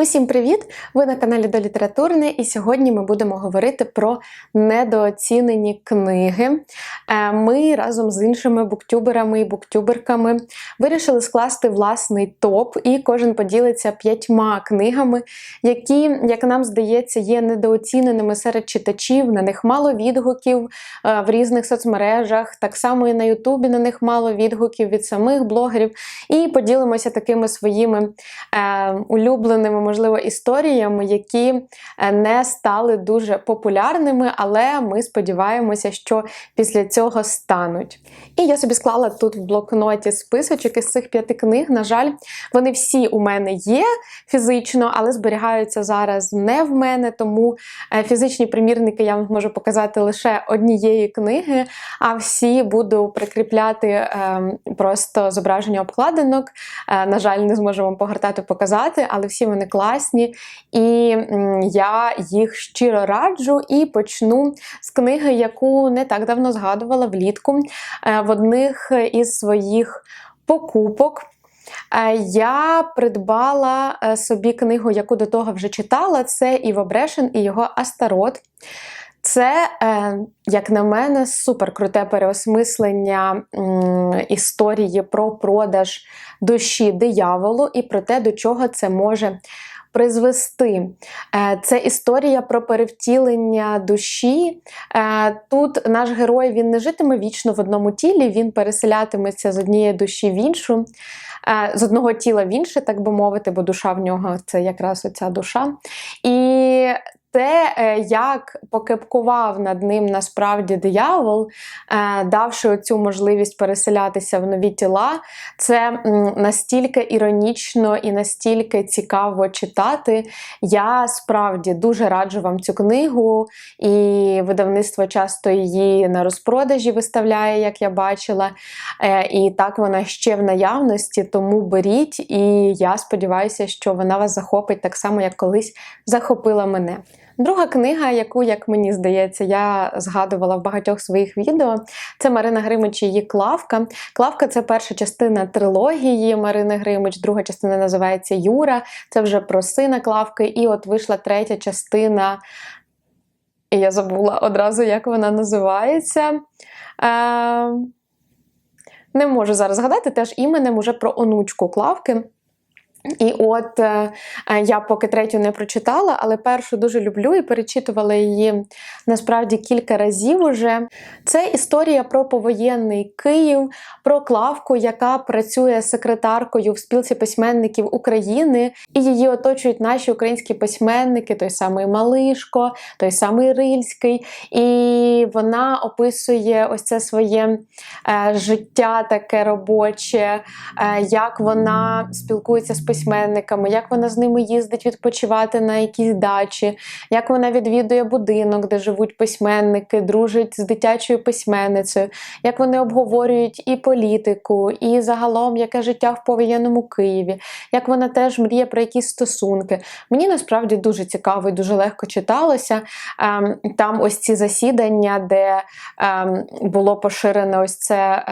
Усім привіт! Ви на каналі до Літературне, і сьогодні ми будемо говорити про недооцінені книги. Е, ми разом з іншими буктюберами і буктюберками вирішили скласти власний топ, і кожен поділиться п'ятьма книгами, які, як нам здається, є недооціненими серед читачів. На них мало відгуків е, в різних соцмережах, так само і на Ютубі на них мало відгуків від самих блогерів. І поділимося такими своїми е, улюбленими можливо, історіями, які е, не стали дуже популярними, але ми сподіваємося, що після цього стануть. І я собі склала тут в блокноті списочок із цих п'яти книг. На жаль, вони всі у мене є фізично, але зберігаються зараз не в мене, тому е, фізичні примірники я вам можу показати лише однієї книги, а всі буду прикріпляти ем, просто зображення обкладинок. Е, на жаль, не зможу вам погортати показати, але всі вони класні, і я їх щиро раджу і почну з книги, яку не так давно згадувала влітку е, в одних із своїх покупок. Е, я придбала е, собі книгу, яку до того вже читала. Це Іво Брешен і його Астарот. Це, як на мене, супер круте переосмислення історії про продаж душі дияволу і про те, до чого це може призвести. Е, це історія про перевтілення душі. Е, тут наш герой він не житиме вічно в одному тілі, він переселятиметься з однієї душі в іншу, е, з одного тіла в інше, так би мовити, бо душа в нього це якраз оця душа. І те, е, як покепкував над ним насправді диявол, е, давши цю можливість переселятися в нові тіла, це настільки іронічно і настільки цікаво читати. Я справді дуже раджу вам цю книгу, і видавництво часто її на розпродажі виставляє, як я бачила. Е, і так вона ще в наявності, тому беріть, і я сподіваюся, що вона вас захопить так само, як колись захопила мене. Друга книга, яку, як мені здається, я згадувала в багатьох своїх відео, це Марина Гримич і її Клавка. Клавка це перша частина трилогії Марини Гримич, друга частина називається Юра. Це вже про сина Клавки. І от вийшла третя частина. І я забула одразу, як вона називається. Е... Не можу зараз згадати теж іменем уже про онучку Клавки. І от е, е, я поки третю не прочитала, але першу дуже люблю і перечитувала її насправді кілька разів уже. Це історія про повоєнний Київ, про Клавку, яка працює секретаркою в спілці письменників України, і її оточують наші українські письменники, той самий Малишко, той самий Рильський. І вона описує ось це своє е, життя таке робоче, як вона спілкується з письменниками, як вона з ними їздить відпочивати на якісь дачі, як вона відвідує будинок, де живуть письменники, дружить з дитячою письменницею, як вони обговорюють і політику, і загалом яке життя в повоєнному Києві, як вона теж мріє про якісь стосунки. Мені насправді дуже цікаво і дуже легко читалося. Ем, там ось ці засідання, де ем, було поширено ось це.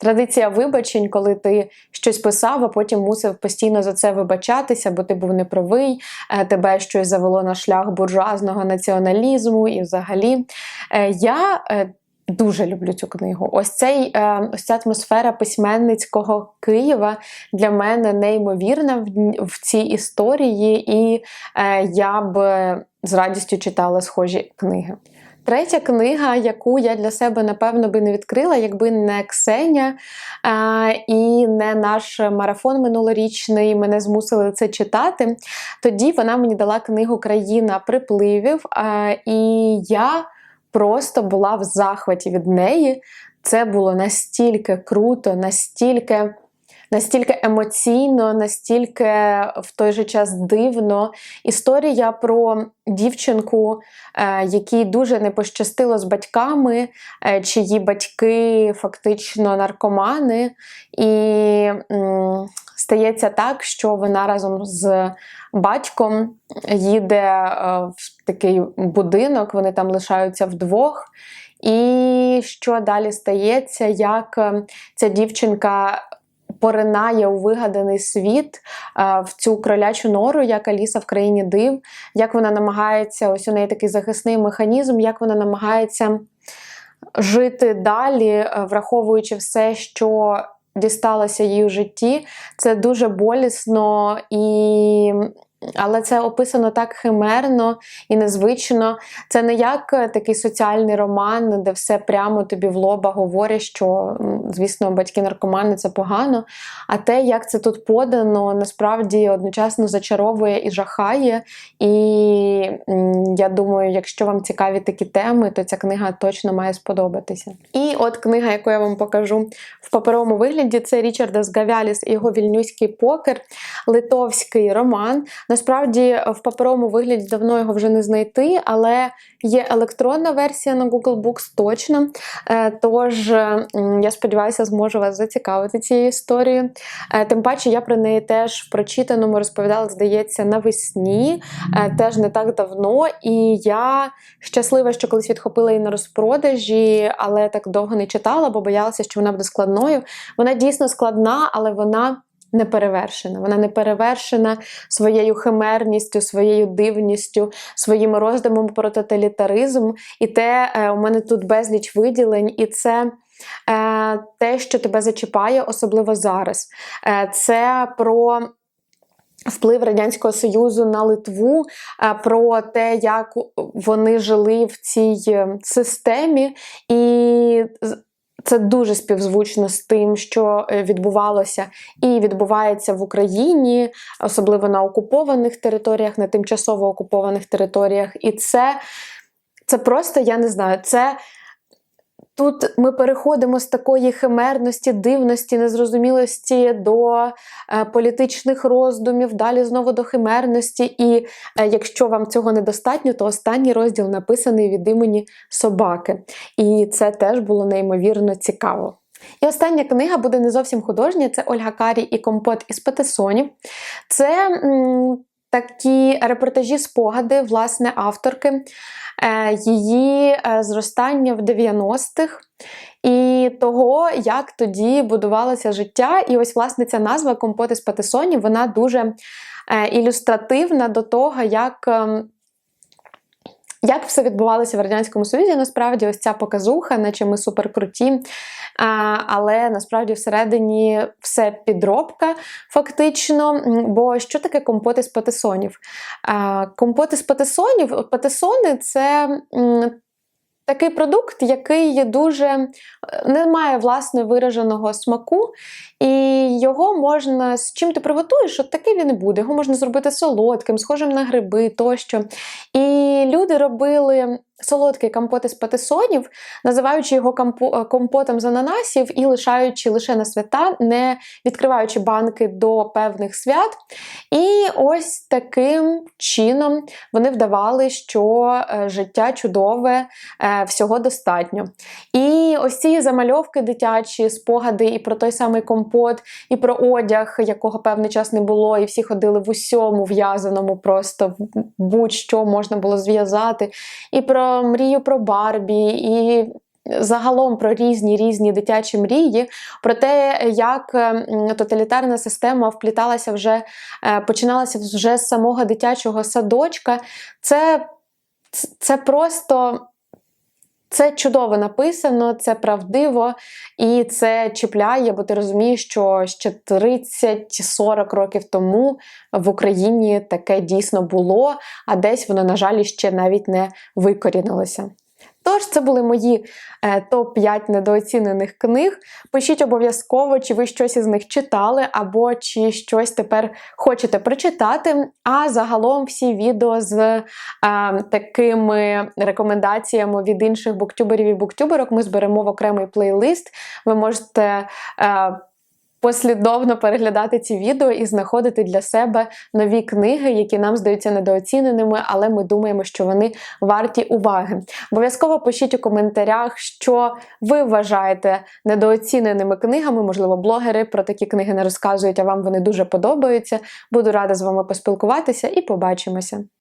Традиція вибачень, коли ти щось писав, а потім мусив постійно за це вибачатися, бо ти був неправий, е, тебе щось завело на шлях буржуазного націоналізму і взагалі. Е, я е, Дуже люблю цю книгу. Ось цей ось ця атмосфера письменницького Києва для мене неймовірна в, в цій історії, і я б з радістю читала схожі книги. Третя книга, яку я для себе, напевно, би не відкрила, якби не Ксеня і не наш марафон минулорічний, мене змусили це читати. Тоді вона мені дала книгу Країна припливів. І я просто була в захваті від неї. Це було настільки круто, настільки настільки емоційно, настільки в той же час дивно. Історія про дівчинку, е, якій дуже не пощастило з батьками, е, чиї батьки фактично наркомани. І стається так, що вона разом з батьком їде е, в такий будинок, вони там лишаються вдвох. І що далі стається, як ця дівчинка поринає у вигаданий світ е, в цю кролячу нору, як Аліса в країні див, як вона намагається, ось у неї такий захисний механізм, як вона намагається жити далі, е, враховуючи все, що дісталося їй у житті. Це дуже болісно і. Але це описано так химерно і незвично. Це не як е, такий соціальний роман, де все прямо тобі в лоба говорять, що, звісно, батьки-наркомани це погано. А те, як це тут подано, насправді одночасно зачаровує і жахає. І я думаю, якщо вам цікаві такі теми, то ця книга точно має сподобатися. І от книга, яку я вам покажу в паперовому вигляді, це Річарда Згавяліс і його вільнюський покер, литовський роман. Насправді, в паперовому вигляді давно його вже не знайти, але є електронна версія на Google Books точно. Е, тож, я сподіваюся, зможу вас зацікавити цією історією. Е, тим паче, я про неї теж в прочитаному розповідала, здається, навесні, е, теж не так давно. І я щаслива, що колись відхопила її на розпродажі, але так довго не читала, бо боялася, що вона буде складною. Вона дійсно складна, але вона не перевершена. Вона не перевершена своєю химерністю, своєю дивністю, своїм роздумом про тоталітаризм. І те, е, у мене тут безліч виділень, і це. Е, те, що тебе зачіпає, особливо зараз, е, це про вплив Радянського Союзу на Литву, про те, як вони жили в цій системі, і це дуже співзвучно з тим, що е, відбувалося і відбувається в Україні, особливо на окупованих територіях, на тимчасово окупованих територіях. І це, це просто, я не знаю, це. Тут ми переходимо з такої химерності, дивності, незрозумілості до е, політичних роздумів, далі знову до химерності. І е, якщо вам цього недостатньо, то останній розділ написаний від імені собаки. І це теж було неймовірно цікаво. І остання книга буде не зовсім художня, це Ольга Карі і Компот із Патисонів. Це м, такі репортажі, спогади, власне, авторки. Е, її е, зростання в 90-х і того, як тоді будувалося життя. І ось, власне, ця назва Компоти з Патисонів, вона дуже е, ілюстративна до того, як. Як все відбувалося в Радянському Союзі, насправді ось ця показуха, наче ми суперкруті, але насправді всередині все підробка, фактично. Бо що таке компоти з патисонів? Компоти з патисонів, патисони це такий продукт, який дуже е, не має власне вираженого смаку, і його можна з чим ти приготуєш, от такий він і буде. Його можна зробити солодким, схожим на гриби тощо. І люди робили солодкий компот із патисонів, називаючи його е, компотом з ананасів і лишаючи лише на свята, не відкриваючи банки до певних свят. І ось таким чином вони вдавали, що е, життя чудове, е, всього достатньо. І ось ці замальовки дитячі, спогади і про той самий компот, і про одяг, якого певний час не було, і всі ходили в усьому в'язаному, просто будь-що можна було зв'язати. І про мрію про Барбі і. Загалом про різні різні дитячі мрії, про те, як тоталітарна система впліталася вже, е, починалася вже з самого дитячого садочка. Це, Це просто це чудово написано, це правдиво і це чіпляє, бо ти розумієш, що ще 30-40 років тому в Україні таке дійсно було, а десь воно, на жаль, ще навіть не викорінилося. Тож, це були мої е, топ-5 недооцінених книг. Пишіть обов'язково, чи ви щось із них читали, або чи щось тепер хочете прочитати. А загалом всі відео з е, такими рекомендаціями від інших буктюберів і буктюберок ми зберемо в окремий плейлист. Ви можете. Е, послідовно переглядати ці відео і знаходити для себе нові книги, які нам здаються недооціненими, але ми думаємо, що вони варті уваги. Обов'язково пишіть у коментарях, що ви вважаєте недооціненими книгами. Можливо, блогери про такі книги не розказують, а вам вони дуже подобаються. Буду рада з вами поспілкуватися і побачимося.